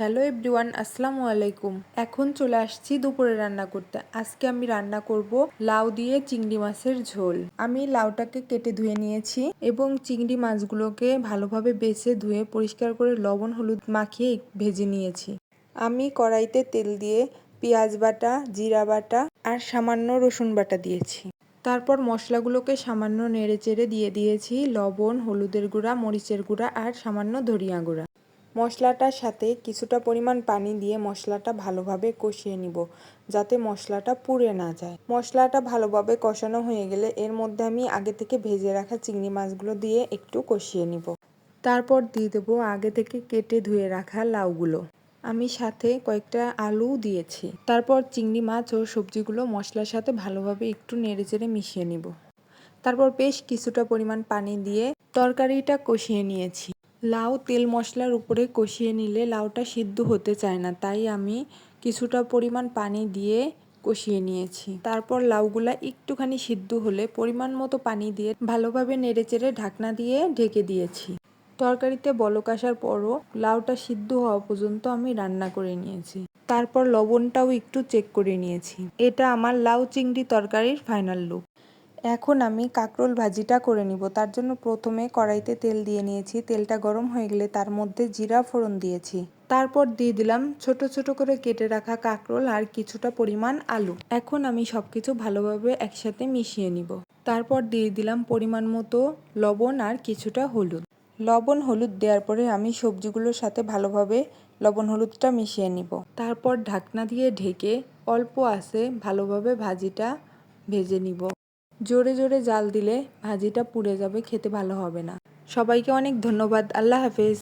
Hello everyone, আসসালামু আলাইকুম। এখন চলে আসছি দুপুরে রান্না করতে। আজকে আমি রান্না করব লাউ দিয়ে চিংড়ি মাছের ঝোল। আমি লাউটাকে কেটে ধুয়ে নিয়েছি এবং চিংড়ি মাছগুলোকে ভালোভাবে বেছে ধুয়ে পরিষ্কার করে লবণ, হলুদ মাখিয়ে ভেজে নিয়েছি। আমি কড়াইতে তেল দিয়ে পেঁয়াজ বাটা, জিরা বাটা আর সামান্য রসুন বাটা দিয়েছি। তারপর মশলাগুলোকে সামান্য নেড়ে চেড়ে দিয়ে দিয়েছি লবণ, হলুদের গুঁড়া, মরিচের গুঁড়া আর সামান্য ধনিয়া গুঁড়া। মশলাটার সাথে কিছুটা পরিমাণ পানি দিয়ে মশলাটা ভালোভাবে কষিয়ে নিব, যাতে মশলাটা পুড়ে না যায়। মশলাটা ভালোভাবে কষানো হয়ে গেলে এর মধ্যে আমি আগে থেকে ভেজে রাখা চিংড়ি মাছগুলো দিয়ে একটু কষিয়ে নিব। তারপর দিয়ে দেবো আগে থেকে কেটে ধুয়ে রাখা লাউগুলো। আমি সাথে কয়েকটা আলু দিয়েছি। তারপর চিংড়ি মাছ ও সবজিগুলো মশলার সাথে ভালোভাবে একটু নেড়ে চেড়ে মিশিয়ে নিব। তারপর বেশ কিছুটা পরিমাণ পানি দিয়ে তরকারিটা কষিয়ে নিয়েছি। লাউ তেল মশলার উপরে কষিয়ে নিলে লাউটা সিদ্ধ হতে চায় না, তাই আমি কিছুটা পরিমাণ পানি দিয়ে কষিয়ে নিয়েছি। তারপর লাউগুলা একটুখানি সিদ্ধ হলে পরিমাণ মতো পানি দিয়ে ভালোভাবে নেড়েচেড়ে ঢাকনা দিয়ে ঢেকে দিয়েছি। তরকারিতে বলক আসার পরও লাউটা সিদ্ধ হওয়া পর্যন্ত আমি রান্না করে নিয়েছি। তারপর লবণটাও একটু চেক করে নিয়েছি। এটা আমার লাউ চিংড়ি তরকারির ফাইনাল লুক এখন আমি কাঁকরোল ভাজিটা করে নিব। তার জন্য প্রথমে কড়াইতে তেল দিয়ে নিয়েছি। তেলটা গরম হয়ে গেলে তার মধ্যে জিরা ফোড়ন দিয়েছি। তারপর দিয়ে দিলাম ছোট ছোট করে কেটে রাখা কাঁকরোল আর কিছুটা পরিমাণ আলু। এখন আমি সব কিছু ভালোভাবে একসাথে মিশিয়ে নিব। তারপর দিয়ে দিলাম পরিমাণ মতো লবণ আর কিছুটা হলুদ। লবণ হলুদ দেওয়ার পরে আমি সবজিগুলোর সাথে ভালোভাবে লবণ হলুদটা মিশিয়ে নিব। তারপর ঢাকনা দিয়ে ঢেকে অল্প আছে ভালোভাবে ভাজিটা ভেজে নিব। জোরে জোরে জাল দিলে ভাজিটা পুড়ে যাবে, খেতে ভালো হবে না। সবাইকে অনেক ধন্যবাদ, আল্লাহ হাফেজ।